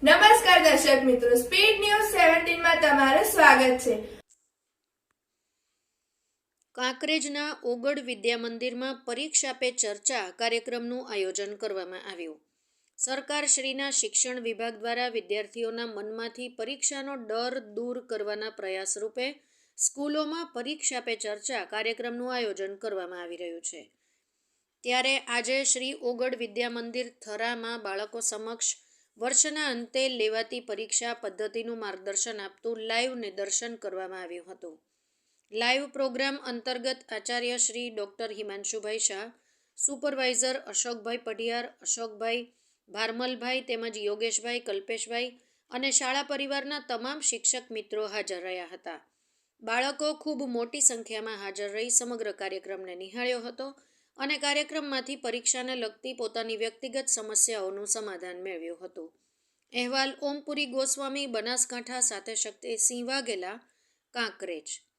નમસ્કાર દર્શક મિત્રો સ્પીડ ન્યૂઝ સેવન્ટીનમાં તમારું સ્વાગત છે. કાંકરેજના ઓગડ વિદ્યા મંદિરમાં પરીક્ષા પે ચર્ચા કાર્યક્રમનું આયોજન કરવામાં આવ્યું. સરકારશ્રીના શિક્ષણ વિભાગ દ્વારા વિદ્યાર્થીઓના મનમાંથી પરીક્ષાનો ડર દૂર કરવાના પ્રયાસ રૂપે સ્કૂલોમાં પરીક્ષા પે ચર્ચા કાર્યક્રમનું આયોજન કરવામાં આવી રહ્યું છે. ત્યારે આજે શ્રી ઓગડ વિદ્યા મંદિર થરામાં બાળકો સમક્ષ વર્ષના અંતે લેવાતી પરીક્ષા પદ્ધતિનું માર્ગદર્શન આપતું લાઈવ નિદર્શન કરવામાં આવ્યું હતું. લાઈવ પ્રોગ્રામ અંતર્ગત આચાર્ય શ્રી ડૉક્ટર હિમાંશુભાઈ શાહ, સુપરવાઇઝર અશોકભાઈ પઢિયાર, અશોકભાઈ ભારમલભાઈ તેમજ યોગેશભાઈ કલ્પેશભાઈ અને શાળા પરિવારના તમામ શિક્ષક મિત્રો હાજર રહ્યા હતા. બાળકો ખૂબ મોટી સંખ્યામાં હાજર રહી સમગ્ર કાર્યક્રમને નિહાળ્યો હતો. અને કાર્યક્રમમાંથી પરીક્ષાને લગતી પોતાની વ્યક્તિગત સમસ્યાઓનું સમાધાન મેળવ્યું હતું. અહેવાલ ઓમપુરી ગોસ્વામી બનાસકાંઠા સાથે શક્તિસિંહ વાઘેલા, કાંકરેજ.